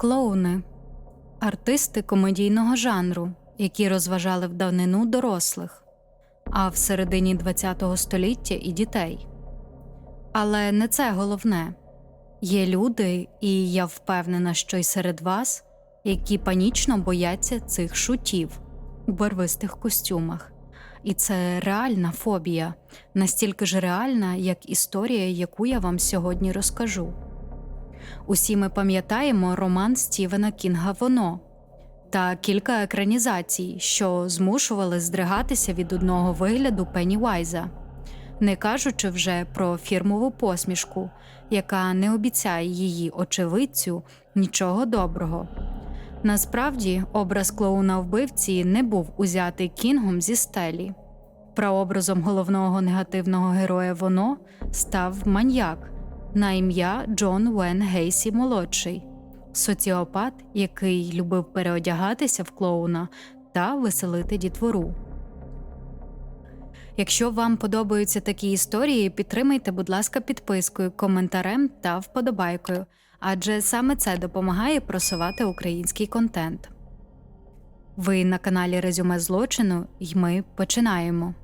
Клоуни артисти комедійного жанру, які розважали в давнину дорослих, а в середині ХХ століття і дітей. Але не це головне. Є люди, і я впевнена, що й серед вас, які панічно бояться цих шутів у барвистих костюмах. І це реальна фобія, настільки ж реальна, як історія, яку я вам сьогодні розкажу. Усі ми пам'ятаємо роман Стівена Кінга Воно та кілька екранізацій, що змушували здригатися від одного вигляду Пеннівайза, не кажучи вже про фірмову посмішку, яка не обіцяє її очевидцю нічого доброго. Насправді, образ клоуна вбивці не був узятий кінгом зі стелі. Прообразом головного негативного героя воно став маньяк на ім'я Джон Вен Гейсі молодший, соціопат, який любив переодягатися в клоуна та веселити дітвору. Якщо вам подобаються такі історії, підтримайте, будь ласка, підпискою, коментарем та вподобайкою, адже саме це допомагає просувати український контент. Ви на каналі Резюме злочину, і ми починаємо.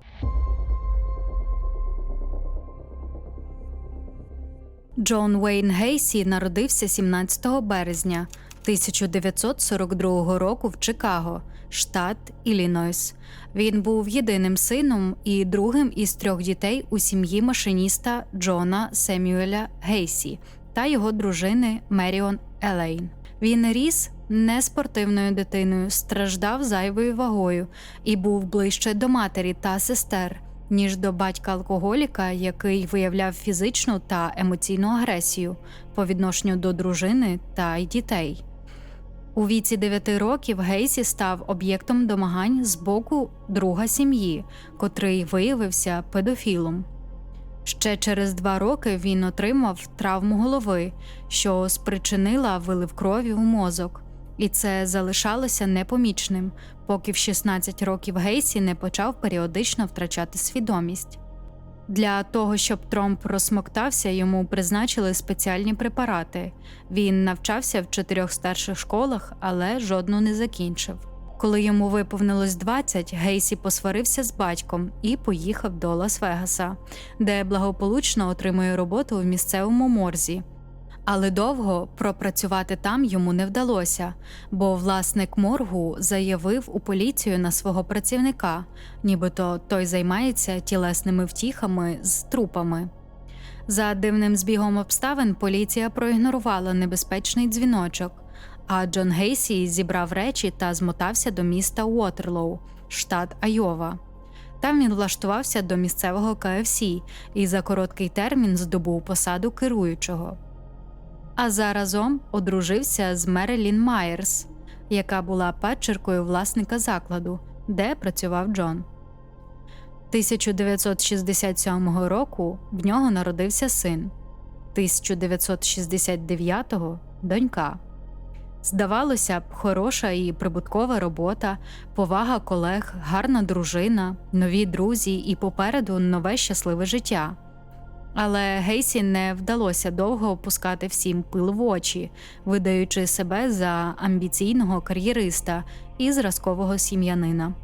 Джон Уейн Гейсі народився 17 березня 1942 року в Чикаго, штат Іллінойс. Він був єдиним сином і другим із трьох дітей у сім'ї машиніста Джона Семюеля Гейсі та його дружини Меріон Елейн. Він ріс неспортивною дитиною, страждав зайвою вагою і був ближче до матері та сестер, ніж до батька алкоголіка, який виявляв фізичну та емоційну агресію по відношенню до дружини та й дітей. У віці 9 років Гейсі став об'єктом домагань з боку друга сім'ї, котрий виявився педофілом. Ще через два роки він отримав травму голови, що спричинила вилив крові у мозок, і це залишалося непомічним, поки в 16 років Гейсі не почав періодично втрачати свідомість. Для того, щоб тромб розсмоктався, йому призначили спеціальні препарати. Він навчався в чотирьох старших школах, але жодну не закінчив. Коли йому виповнилось 20, Гейсі посварився з батьком і поїхав до Лас-Вегаса, де благополучно отримує роботу в місцевому морзі. Але довго пропрацювати там йому не вдалося, бо власник моргу заявив у поліцію на свого працівника, нібито той займається тілесними втіхами з трупами. За дивним збігом обставин поліція проігнорувала небезпечний дзвіночок, а Джон Гейсі зібрав речі та змотався до міста Уотерлоу, штат Айова. Там він влаштувався до місцевого КФС і за короткий термін здобув посаду керуючого а заразом одружився з Мерелін Майерс, яка була падчеркою власника закладу, де працював Джон. 1967 року в нього народився син, 1969-го донька. Здавалося б, хороша і прибуткова робота, повага колег, гарна дружина, нові друзі і попереду нове щасливе життя. Але Гейсі не вдалося довго опускати всім пил в очі, видаючи себе за амбіційного кар'єриста і зразкового сім'янина.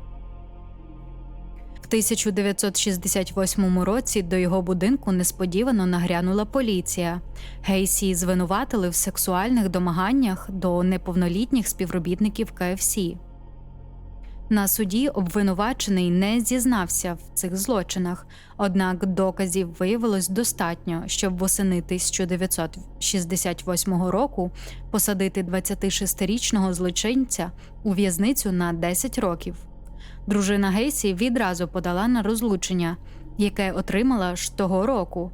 В 1968 році до його будинку несподівано нагрянула поліція. Гейсі звинуватили в сексуальних домаганнях до неповнолітніх співробітників КФС. На суді обвинувачений не зізнався в цих злочинах, однак доказів виявилось достатньо, щоб восени 1968 року посадити 26-річного злочинця у в'язницю на 10 років. Дружина Гейсі відразу подала на розлучення, яке отримала ж того року.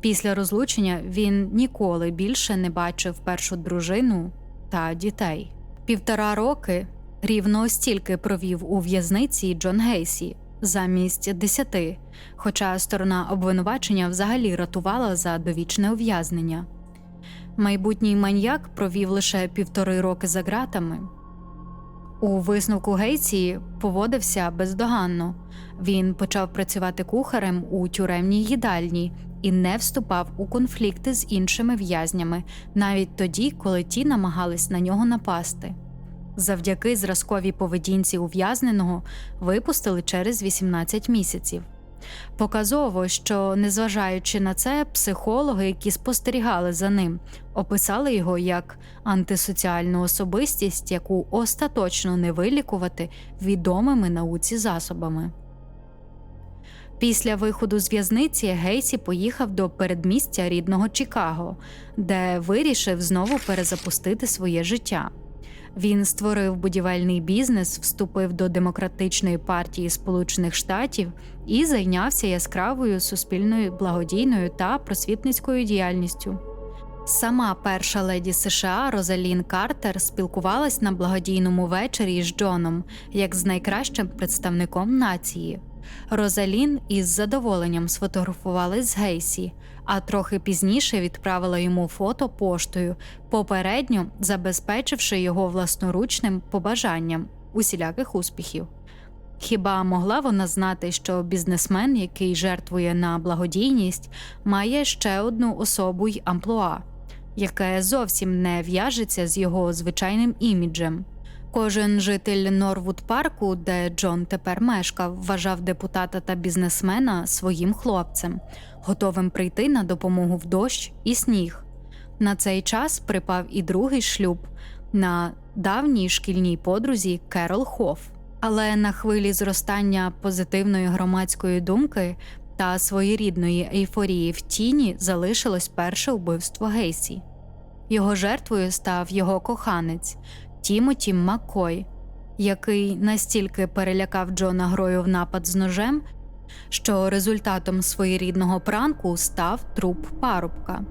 Після розлучення він ніколи більше не бачив першу дружину та дітей. Півтора роки Рівно стільки провів у в'язниці Джон Гейсі замість десяти, хоча сторона обвинувачення взагалі ратувала за довічне ув'язнення. Майбутній маньяк провів лише півтори роки за ґратами. У висновку Гейсі поводився бездоганно. Він почав працювати кухарем у тюремній їдальні і не вступав у конфлікти з іншими в'язнями, навіть тоді, коли ті намагались на нього напасти. Завдяки зразковій поведінці ув'язненого випустили через 18 місяців. Показово, що, незважаючи на це, психологи, які спостерігали за ним, описали його як антисоціальну особистість, яку остаточно не вилікувати відомими науці засобами. Після виходу з в'язниці Гейсі поїхав до передмістя рідного Чикаго, де вирішив знову перезапустити своє життя. Він створив будівельний бізнес, вступив до демократичної партії Сполучених Штатів і зайнявся яскравою суспільною благодійною та просвітницькою діяльністю. Сама перша леді США Розалін Картер спілкувалась на благодійному вечорі з Джоном як з найкращим представником нації. Розалін із задоволенням сфотографувалась з Гейсі, а трохи пізніше відправила йому фото поштою, попередньо забезпечивши його власноручним побажанням усіляких успіхів. Хіба могла вона знати, що бізнесмен, який жертвує на благодійність, має ще одну особу й амплуа, яке зовсім не в'яжеться з його звичайним іміджем? Кожен житель Норвуд парку, де Джон тепер мешкав, вважав депутата та бізнесмена своїм хлопцем, готовим прийти на допомогу в дощ і сніг. На цей час припав і другий шлюб на давній шкільній подрузі Керол Хофф. Але на хвилі зростання позитивної громадської думки та своєрідної ейфорії в тіні залишилось перше вбивство Гейсі. Його жертвою став його коханець Тімоті Маккой, який настільки перелякав Джона грою в напад з ножем, що результатом своєрідного пранку став труп парубка.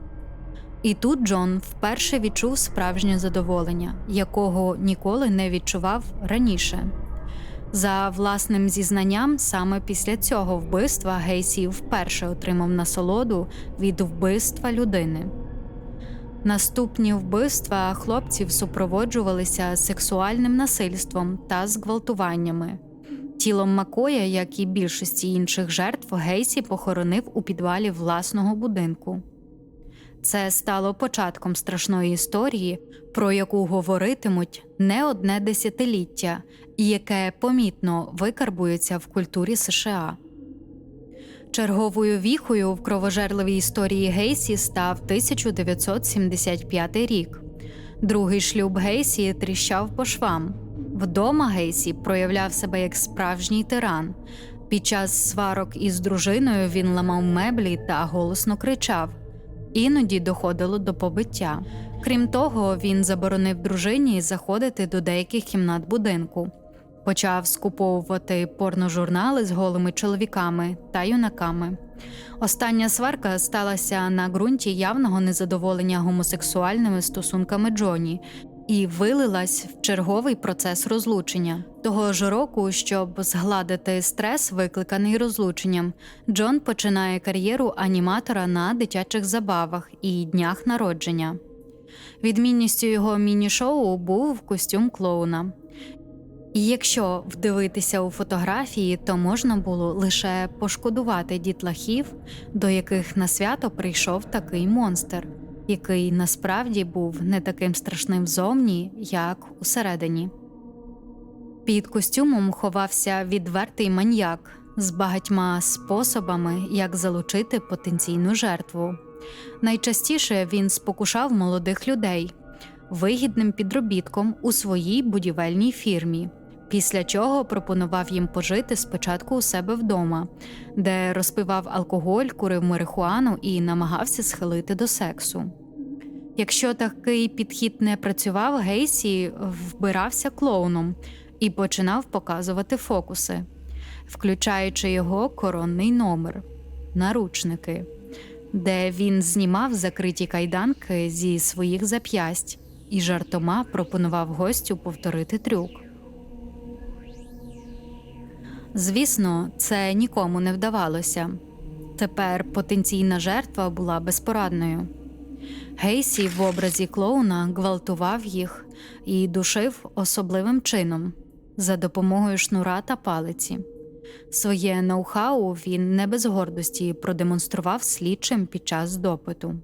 І тут Джон вперше відчув справжнє задоволення, якого ніколи не відчував раніше. За власним зізнанням, саме після цього вбивства Гейсі вперше отримав насолоду від вбивства людини. Наступні вбивства хлопців супроводжувалися сексуальним насильством та зґвалтуваннями. Тілом Макоя, як і більшості інших жертв, Гейсі похоронив у підвалі власного будинку. Це стало початком страшної історії, про яку говоритимуть не одне десятиліття, і яке помітно викарбується в культурі США. Черговою віхою в кровожерливій історії Гейсі став 1975 рік. Другий шлюб Гейсі тріщав по швам. Вдома Гейсі проявляв себе як справжній тиран. Під час сварок із дружиною він ламав меблі та голосно кричав. Іноді доходило до побиття. Крім того, він заборонив дружині заходити до деяких кімнат будинку почав скуповувати порножурнали з голими чоловіками та юнаками. Остання сварка сталася на ґрунті явного незадоволення гомосексуальними стосунками Джоні і вилилась в черговий процес розлучення. Того ж року, щоб згладити стрес, викликаний розлученням, Джон починає кар'єру аніматора на дитячих забавах і днях народження. Відмінністю його міні-шоу був костюм клоуна. І якщо вдивитися у фотографії, то можна було лише пошкодувати дітлахів, до яких на свято прийшов такий монстр, який насправді був не таким страшним зовні, як усередині. Під костюмом ховався відвертий маньяк з багатьма способами, як залучити потенційну жертву. Найчастіше він спокушав молодих людей вигідним підробітком у своїй будівельній фірмі після чого пропонував їм пожити спочатку у себе вдома, де розпивав алкоголь, курив марихуану і намагався схилити до сексу. Якщо такий підхід не працював, Гейсі вбирався клоуном і починав показувати фокуси, включаючи його коронний номер наручники, де він знімав закриті кайданки зі своїх зап'ясть і жартома пропонував гостю повторити трюк. Звісно, це нікому не вдавалося. Тепер потенційна жертва була безпорадною. Гейсі в образі клоуна гвалтував їх і душив особливим чином за допомогою шнура та палиці. Своє ноу-хау він не без гордості продемонстрував слідчим під час допиту.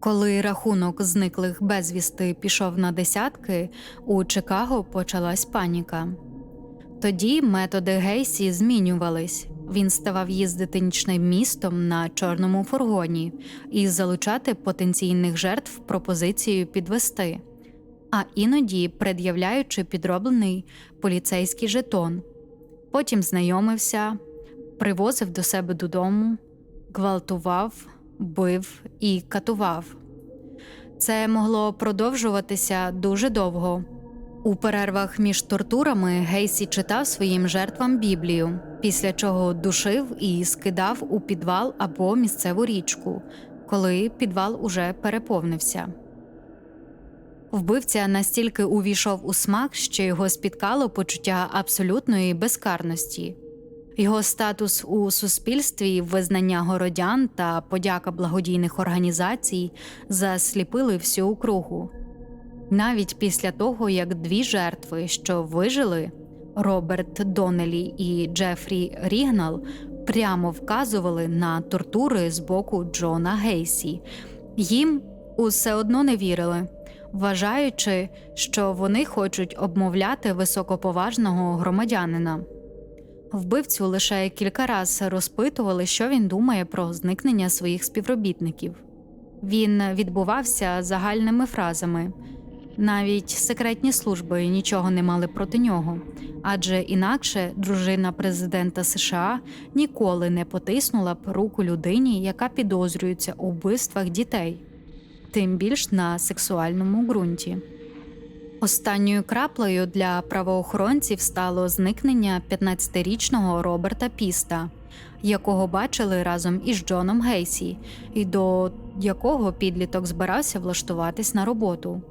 Коли рахунок зниклих безвісти пішов на десятки, у Чикаго почалась паніка. Тоді методи Гейсі змінювались. Він ставав їздити нічним містом на чорному фургоні і залучати потенційних жертв пропозицією підвести, а іноді пред'являючи підроблений поліцейський жетон. Потім знайомився, привозив до себе додому, гвалтував, бив і катував. Це могло продовжуватися дуже довго. У перервах між тортурами Гейсі читав своїм жертвам Біблію, після чого душив і скидав у підвал або місцеву річку, коли підвал уже переповнився. Вбивця настільки увійшов у смак, що його спіткало почуття абсолютної безкарності. Його статус у суспільстві, визнання городян та подяка благодійних організацій засліпили всю округу. Навіть після того, як дві жертви, що вижили, Роберт Донелі і Джефрі Рігнал, прямо вказували на тортури з боку Джона Гейсі, їм усе одно не вірили, вважаючи, що вони хочуть обмовляти високоповажного громадянина. Вбивцю лише кілька раз розпитували, що він думає про зникнення своїх співробітників. Він відбувався загальними фразами. Навіть секретні служби нічого не мали проти нього, адже інакше дружина президента США ніколи не потиснула б руку людині, яка підозрюється у вбивствах дітей, тим більш на сексуальному ґрунті. Останньою краплею для правоохоронців стало зникнення 15-річного Роберта Піста, якого бачили разом із Джоном Гейсі, і до якого підліток збирався влаштуватись на роботу.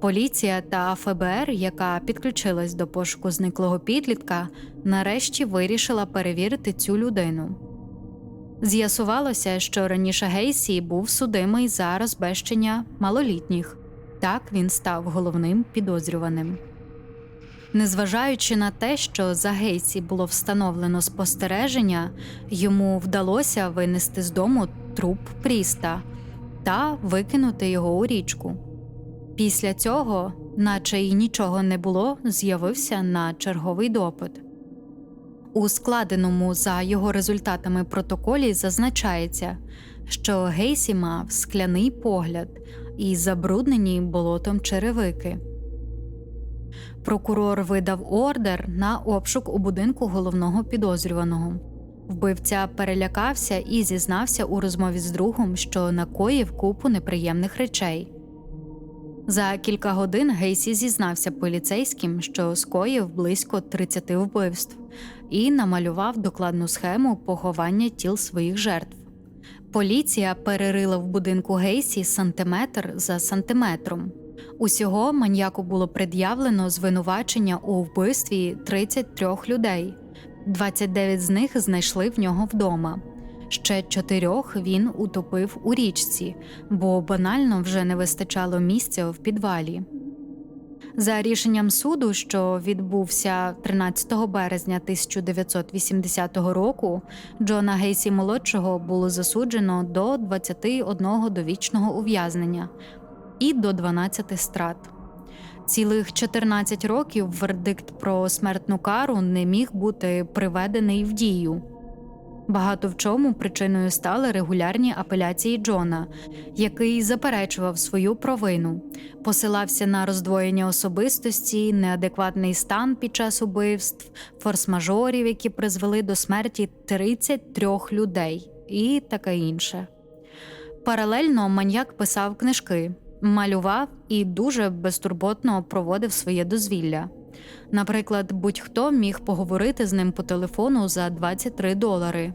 Поліція та ФБР, яка підключилась до пошуку зниклого підлітка, нарешті вирішила перевірити цю людину. З'ясувалося, що раніше Гейсі був судимий за розбещення малолітніх. Так він став головним підозрюваним. Незважаючи на те, що за Гейсі було встановлено спостереження, йому вдалося винести з дому труп Пріста та викинути його у річку. Після цього, наче й нічого не було, з'явився на черговий допит. У складеному за його результатами протоколі зазначається, що Гейсі мав скляний погляд і забруднені болотом черевики. Прокурор видав ордер на обшук у будинку головного підозрюваного. Вбивця перелякався і зізнався у розмові з другом, що накоїв купу неприємних речей. За кілька годин Гейсі зізнався поліцейським, що скоїв близько 30 вбивств, і намалював докладну схему поховання тіл своїх жертв. Поліція перерила в будинку Гейсі сантиметр за сантиметром. Усього маньяку було пред'явлено звинувачення у вбивстві 33 людей. 29 з них знайшли в нього вдома. Ще чотирьох він утопив у річці, бо банально вже не вистачало місця в підвалі. За рішенням суду, що відбувся 13 березня 1980 року, Джона Гейсі молодшого було засуджено до 21 довічного ув'язнення і до 12 страт. Цілих 14 років вердикт про смертну кару не міг бути приведений в дію. Багато в чому причиною стали регулярні апеляції Джона, який заперечував свою провину, посилався на роздвоєння особистості, неадекватний стан під час убивств, форс-мажорів, які призвели до смерті 33 людей, і таке інше. Паралельно маньяк писав книжки, малював і дуже безтурботно проводив своє дозвілля. Наприклад, будь-хто міг поговорити з ним по телефону за 23 долари,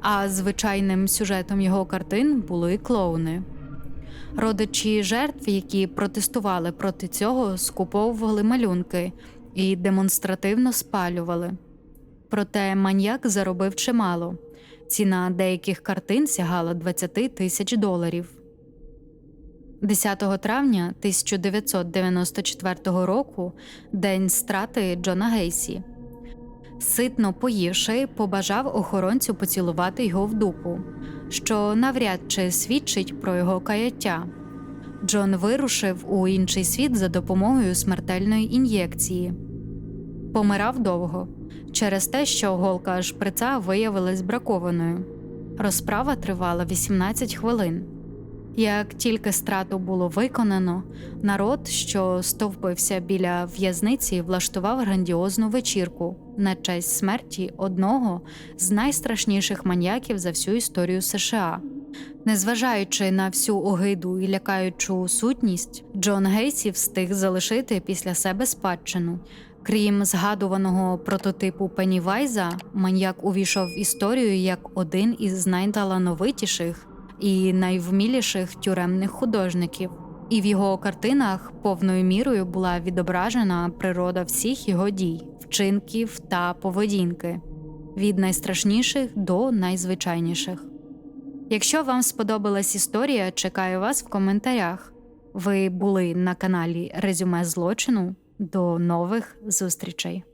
а звичайним сюжетом його картин були клоуни. Родичі жертв, які протестували проти цього, скуповували малюнки і демонстративно спалювали. Проте маньяк заробив чимало. Ціна деяких картин сягала 20 тисяч доларів. 10 травня 1994 року день страти Джона Гейсі. Ситно поївши, побажав охоронцю поцілувати його в дупу, що навряд чи свідчить про його каяття. Джон вирушив у інший світ за допомогою смертельної ін'єкції. Помирав довго через те, що голка шприца виявилась бракованою. Розправа тривала 18 хвилин. Як тільки страту було виконано, народ, що стовпився біля в'язниці, влаштував грандіозну вечірку на честь смерті одного з найстрашніших маньяків за всю історію США. Незважаючи на всю огиду і лякаючу сутність, Джон Гейсі встиг залишити після себе спадщину. Крім згадуваного прототипу Пеннівайза, маньяк увійшов в історію як один із найталановитіших і найвміліших тюремних художників. І в його картинах повною мірою була відображена природа всіх його дій, вчинків та поведінки від найстрашніших до найзвичайніших. Якщо вам сподобалась історія, чекаю вас в коментарях. Ви були на каналі Резюме злочину. До нових зустрічей!